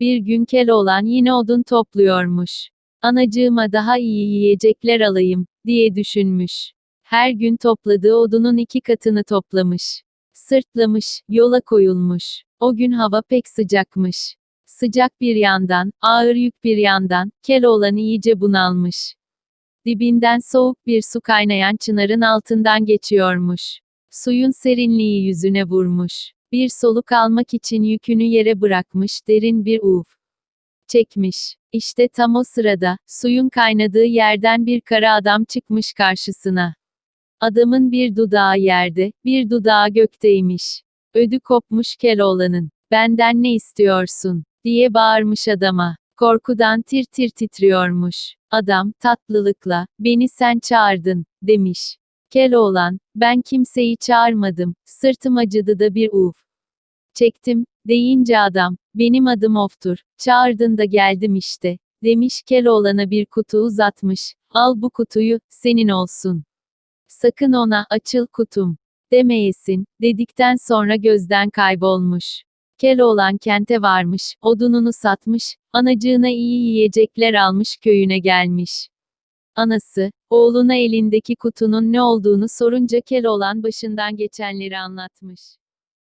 Bir gün Keloğlan yine odun topluyormuş. Anacığıma daha iyi yiyecekler alayım, diye düşünmüş. Her gün topladığı odunun iki katını toplamış. Sırtlamış, yola koyulmuş. O gün hava pek sıcakmış. Sıcak bir yandan, ağır yük bir yandan, Keloğlan iyice bunalmış. Dibinden soğuk bir su kaynayan çınarın altından geçiyormuş. Suyun serinliği yüzüne vurmuş. Bir soluk almak için yükünü yere bırakmış derin bir uf çekmiş. İşte tam o sırada, suyun kaynadığı yerden bir kara adam çıkmış karşısına. Adamın bir dudağı yerde, bir dudağı gökteymiş. Ödü kopmuş Keloğlan'ın. Benden ne istiyorsun? diye bağırmış adama. Korkudan tir tir titriyormuş. Adam, tatlılıkla, beni sen çağırdın, demiş. Keloğlan, ben kimseyi çağırmadım, sırtım acıdı da bir uf. Çektim, deyince adam, benim adım Of'tur, çağırdın da geldim işte, demiş Keloğlan'a bir kutu uzatmış, al bu kutuyu, senin olsun. Sakın ona, açıl kutum, demeyesin, dedikten sonra gözden kaybolmuş. Keloğlan kente varmış, odununu satmış, anacığına iyi yiyecekler almış köyüne gelmiş. Anası, oğluna elindeki kutunun ne olduğunu sorunca Keloğlan başından geçenleri anlatmış.